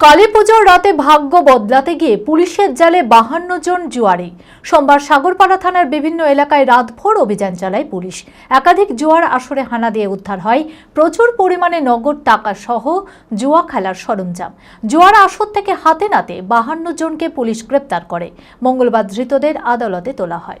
কালী পুজোর রাতে ভাগ্য বদলাতে গিয়ে পুলিশের জালে বাহান্ন জন জুয়ারি। সোমবার সাগরপাড়া থানার বিভিন্ন এলাকায় রাতভর অভিযান চালায় পুলিশ। একাধিক জুয়ার আসরে হানা দিয়ে উদ্ধার হয়। প্রচুর পরিমাণে নগদ টাকা সহ জুয়া খেলার সরঞ্জাম। জুয়ার আসর থেকে হাতে নাতে বাহান্ন জনকে পুলিশ গ্রেপ্তার করে। মঙ্গলবার ধৃতদের আদালতে তোলা হয়।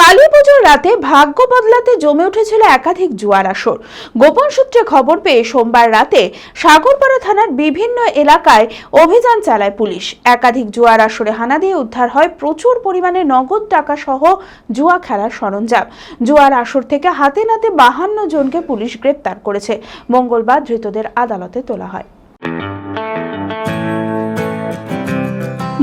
Kali পুজোর রাতে ভাগ্য বদলাতে জমে উঠেছিল একাধিক জুয়ার আসর। গোপন সূত্রে খবর পেয়ে সোমবার রাতে সাগরপাড়া থানার বিভিন্ন এলাকায় অভিযান চালায় পুলিশ। একাধিক জুয়ার আসরে হানা দিয়ে উদ্ধার হয় প্রচুর পরিমাণে নগদ টাকা সহ জুয়া খেলার সরঞ্জাম। জুয়ার আসর থেকে হাতে নাতে বাহান্ন জনকে পুলিশ গ্রেপ্তার করেছে। মঙ্গলবার ধৃতদের আদালতে তোলা হয়।